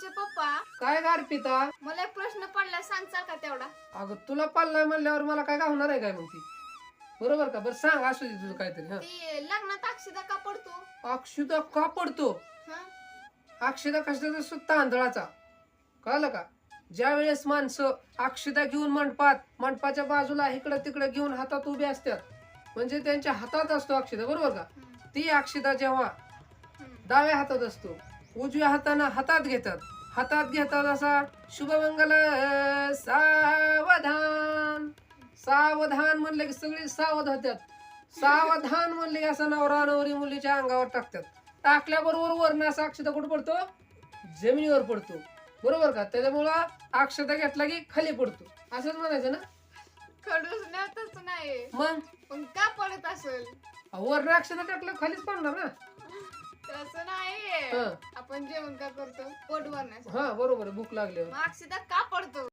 अर्पितांचे पप्पा? काय गार पिता मला एक प्रश्न पडला सांगचाल का तेवढा? अगं तुला पाल्लाय म्हणल्यावर मला काय होणार आहे काय मग ती? बरोबर का? बरं सांग असू दे तुझं काहीतरी हा. ती लग्नात अक्षिदा का पडतो? अक्षुदा का पडतो? हं? अक्षदा कशाचा असतो? तांदळाचा. कळलं का? ज्या वेळेस माणसं अक्षदा घेऊन मंडपात मंडपाच्या बाजूला इकडं तिकडं घेऊन हातात उभे असतात म्हणजे त्यांच्या हातात असतो अक्षदा बरोबर का? हं, ती अक्षदा जेव्हा हं. डाव्या हातात असतो उजव्या हातानं हातात घेतात. हातात घेतात असा शुभमंगल सावधान. सावधान म्हणले की सगळे सावध होत्यात. सावधान म्हणले की असं नवरा नवरी मुलीच्या अंगावर टाकतात. टाकल्याबरोबर वरण असा अक्षता कुठं पडतो? जमिनीवर पडतो. बरोबर का? त्याच्यामुळं अक्षता घेतला की खाली पडतो. असंच म्हणायचं ना? खडूसण्यातच नाही. मग? पण का पडत असेल? वरण अक्षता टाकलं खालीच पडणार ना? तसं नाही. आपण जेवण का करतो? पोट भरण्यासाठी. हा बरोबर आहे, भूक लागल्यावर. मग अक्षिदा का पडतो?